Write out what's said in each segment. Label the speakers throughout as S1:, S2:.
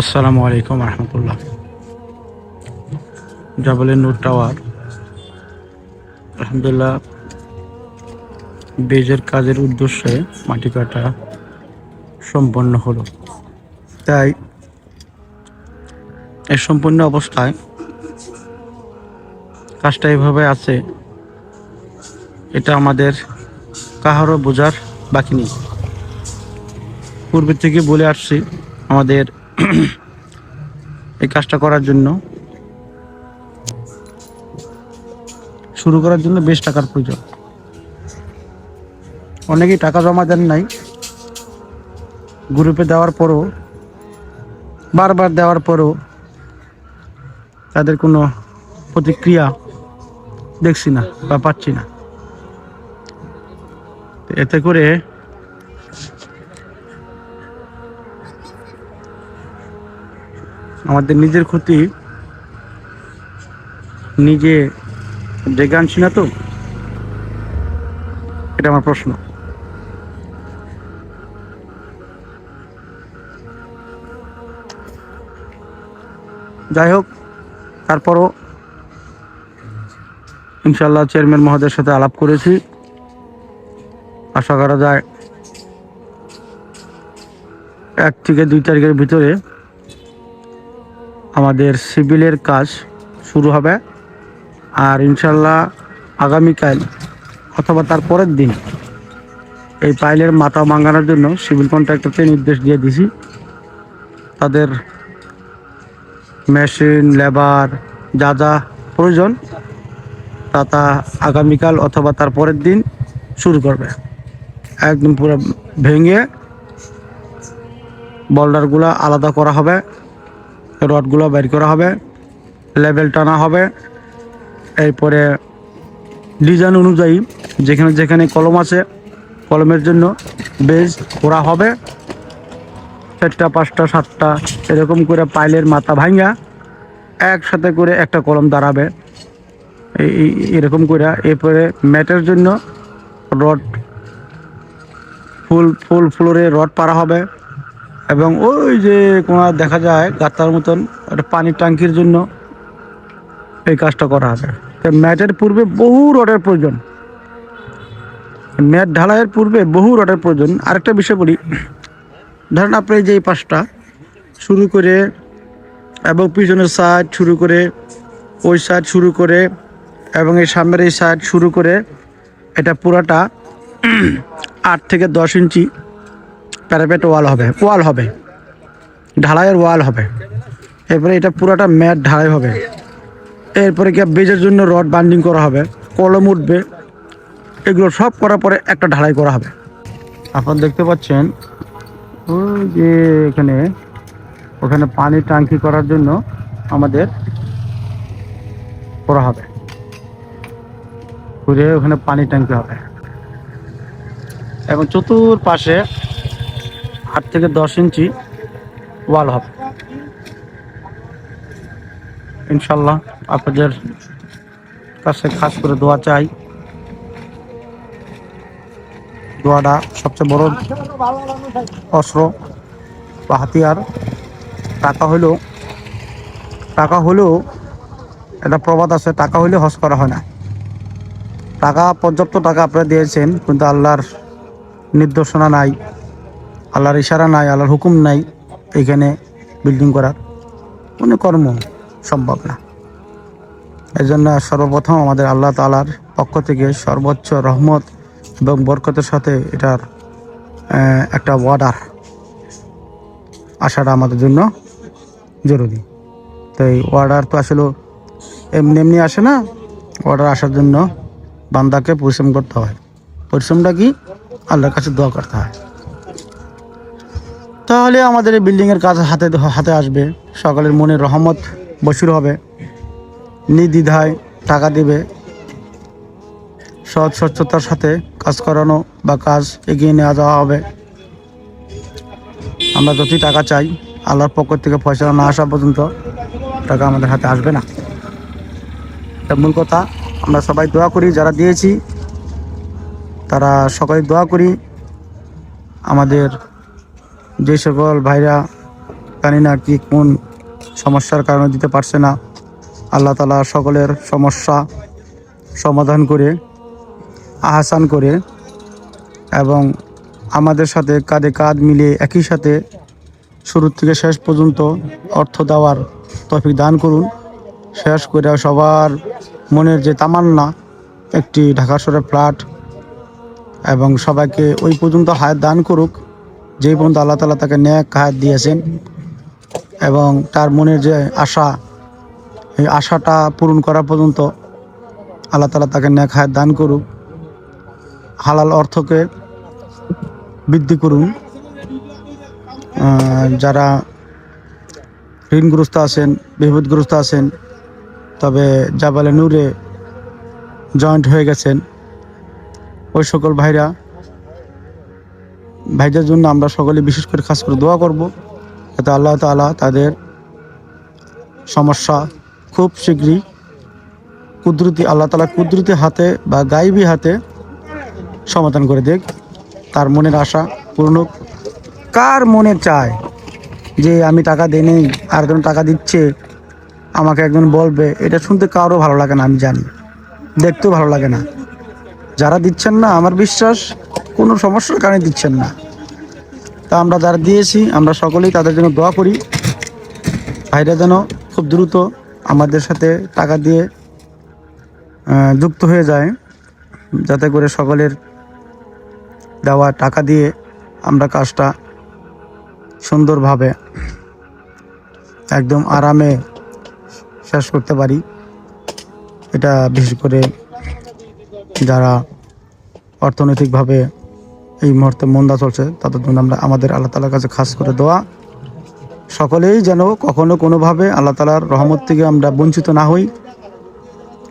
S1: আসসালামু আলাইকুম রহমতুল্লাহ। জাবলের নূর টাওয়ার। আলহামদুলিল্লাহ, বেজের কাজের উদ্দেশ্যে মাটি কাটা সম্পন্ন হলো। তাই এই সম্পূর্ণ অবস্থায় কাজটা এভাবে আছে, এটা আমাদের কাহারও বোঝার বাকি নেই। পূর্বের থেকে বলে আসছি আমাদের এই কাজটা করার জন্য, শুরু করার জন্য বেশ টাকার প্রয়োজন। অনেকেই টাকা জমা দেন নাই। গ্রুপে দেওয়ার পরও, বারবার দেওয়ার পরও তাদের কোনো প্রতিক্রিয়া দেখছি না বা পাচ্ছি না। এতে করে আমাদের নিজের ক্ষতি, নিজে ডেকে আনছি না তো? এটা আমার প্রশ্ন। যাই হোক, তারপরও ইনশাল্লাহ চেয়ারম্যান মহোদয়ের সাথে আলাপ করেছি। আশা করা যায় এক থেকে দুই তারিখের ভিতরে আমাদের সিভিলের কাজ শুরু হবে আর ইনশাল্লাহ আগামীকাল অথবা তার পরের দিন এই পাইলের মাথা মাঙ্গানোর জন্য সিভিল কন্ট্রাক্টরকে নির্দেশ দিয়ে দিছি। তাদের মেশিন, লেবার যা যা প্রয়োজন তা তা আগামীকাল অথবা তার পরের দিন শুরু করবে। একদম পুরো ভেঙে বল্ডারগুলো আলাদা করা হবে। রডগুলো বের করা হবে, লেভেল টানা হবে। এরপরে ডিজাইন অনুযায়ী যেখানে যেখানে কলম আছে, কলমের জন্য বেজ করা হবে। চারটা, পাঁচটা, সাতটা, এরকম করে পাইলের মাথা ভাঙা একসাথে করে একটা কলম দাঁড়াবে। এই- এরকম করে এরপরে ম্যাটের জন্য রড, ফুল ফুল ফ্লোরে রড পারা হবে। এবং ওই যে কোনো দেখা যায় গাতার মতন একটা পানির ট্যাঙ্কির জন্য এই কাজটা করা হবে ম্যাটের পূর্বে বহু রডের প্রয়োজন। ম্যাট ঢালাইয়ের পূর্বে বহু রডের প্রয়োজন। আরেকটা বিষয় বলি, ধরেন আপনি যে এই পাশটা শুরু করে এবং পিছনের সাইড শুরু করে, ওই সাইড শুরু করে এবং এই সামনের এই সাইড শুরু করে, এটা পুরাটা আট থেকে দশ ইঞ্চি প্যারাপেট ওয়াল হবে ওয়াল হবে। ঢালাইয়ের ওয়াল হবে। এরপরে এটা পুরাটা ম্যাট ঢালাই হবে। এরপরে কি বেজের জন্য রড বান্ডিং করা হবে, কলম উঠবে। এগুলো সব করার পরে একটা ঢালাই করা হবে। এখন দেখতে পাচ্ছেন, ওই যে এখানে, ওখানে পানি টাঙ্কি করার জন্য আমাদের করা হবে। ঘুরে ওখানে পানি ট্যাঙ্কি হবে। এবং চতুর পাশে আট থেকে দশ ইঞ্চি ওয়াল হবে। ইনশাল্লাহ আপনাদের কাছে খাস করে দোয়া চাই। দোয়াটা সবচেয়ে বড় অস্ত্র বা হাতিয়ার। টাকা হলেও টাকা হলেও একটা প্রবাদ আছে, টাকা হলে হজ করা হয় না। টাকা, পর্যাপ্ত টাকা আপনারা দিয়েছেন, কিন্তু আল্লাহর নির্দেশনা নাই। আল্লাহর ইশারা নাই, আল্লাহর হুকুম নাই এখানে বিল্ডিং করার। কোনো কর্ম সম্ভব না। এই জন্য সর্বপ্রথম আমাদের আল্লাহ তালার পক্ষ থেকে সর্বোচ্চ রহমত এবং বরকতের সাথে এটার একটা ওয়ার্ডার আসাটা আমাদের জন্য জরুরি। তো এই অর্ডার তো আসলে এমনি এমনি আসে না। অর্ডার আসার জন্য বান্দাকে পরিশ্রম করতে হয়। পরিশ্রমটা কি? আল্লাহর কাছে দোয়া করতে হয়। তাহলে আমাদের এই বিল্ডিংয়ের কাজ হাতে হাতে আসবে। সকালের মনে রহমত বসুর হবে। নির্দ্বিধায় টাকা দিবে। সৎ স্বচ্ছতার সাথে কাজ করানো বা কাজ এগিয়ে নেওয়া যাওয়া হবে। আমরা যতই টাকা চাই, আল্লাহর পক্ষ থেকে পয়সা না আসা পর্যন্ত টাকা আমাদের হাতে আসবে না। এটা মূল কথা। আমরা সবাই দোয়া করি, যারা দিয়েছি, তারা সবাই দোয়া করি। আমাদের যে সকল ভাইরা জানি না কি কোন সমস্যার কারণে দিতে পারছে না, আল্লাহ তালা সকলের সমস্যা সমাধান করে, আহসান করে এবং আমাদের সাথে কাঁধে কাঁধ মিলিয়ে একই সাথে শুরু থেকে শেষ পর্যন্ত অর্থ দেওয়ার তফিক দান করুন। শেষ করে সবার মনের যে তামান্না, একটি ঢাকা শহরের ফ্ল্যাট এবং সবাইকে ওই পর্যন্ত হায়াত দান করুক। যেই পর্যন্ত আল্লাহ তালা তাকে ন্যাক হায়াত দিয়েছেন এবং তার মনের যে আশা, এই আশাটা পূরণ করা পর্যন্ত আল্লাহ তালা তাকে ন্যাক হায়াত দান করুক, হালাল অর্থকে বৃদ্ধি করুন। যারা ঋণগ্রস্ত আছেন, বিপদগ্রস্ত আছেন, তবে জাবালে নূরে জয়েন্ট হয়ে গেছেন। ওই সকল ভাইরা ভাইদের জন্য আমরা সকলে বিশেষ করে খাস করে দোয়া করব যাতে আল্লাহ তাআলা তাদের সমস্যা খুব শীঘ্রই কুদরতি, আল্লাহ তালা কুদরতি হাতে বা গাইবী হাতে সমাধান করে দেখ তার মনের আশা পূর্ণ কার মনে চায় যে আমি টাকা দেই নেই, আর একজন টাকা দিচ্ছে? আমাকে একজন বলবে, এটা শুনতে কারও ভালো লাগে না, আমি জানি। দেখতেও ভালো লাগে না। যারা দিচ্ছেন না, আমার বিশ্বাস কোনো সমস্যার কারণে দিচ্ছেন না। তা আমরা যারা দিয়েছি, আমরা সকলেই তাদের জন্য দোয়া করি। ভাইরা যেন খুব দ্রুত আমাদের সাথে টাকা দিয়ে যুক্ত হয়ে যায়, যাতে করে সকলের দেওয়া টাকা দিয়ে আমরা কাজটা সুন্দরভাবে একদম আরামে শেষ করতে পারি। এটা বিশেষ করে যারা অর্থনৈতিকভাবে এই মুহূর্তে মন্দা চলছে, তাদের জন্য আমরা আমাদের আল্লাহ তালার কাছে খাস করে দোয়া। সকলেই যেন কখনো কোনোভাবে আল্লাহ তালার রহমত থেকে আমরা বঞ্চিত না হই।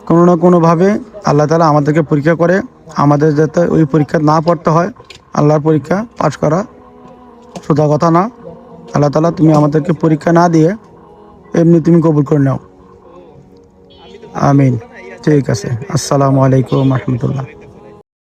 S1: কোনো না কোনোভাবে আল্লাহ তালা আমাদেরকে পরীক্ষা করে, আমাদের যাতে ওই পরীক্ষা না পড়তে হয়, আল্লাহর পরীক্ষা পাশ করা সোজা কথা না। আল্লাহ তালা তুমি আমাদেরকে পরীক্ষা না দিয়ে এমনি তুমি কবুল করে নাও। আমিন। ঠিক আছে। আসসালামু আলাইকুম রহমতুল্লাহ।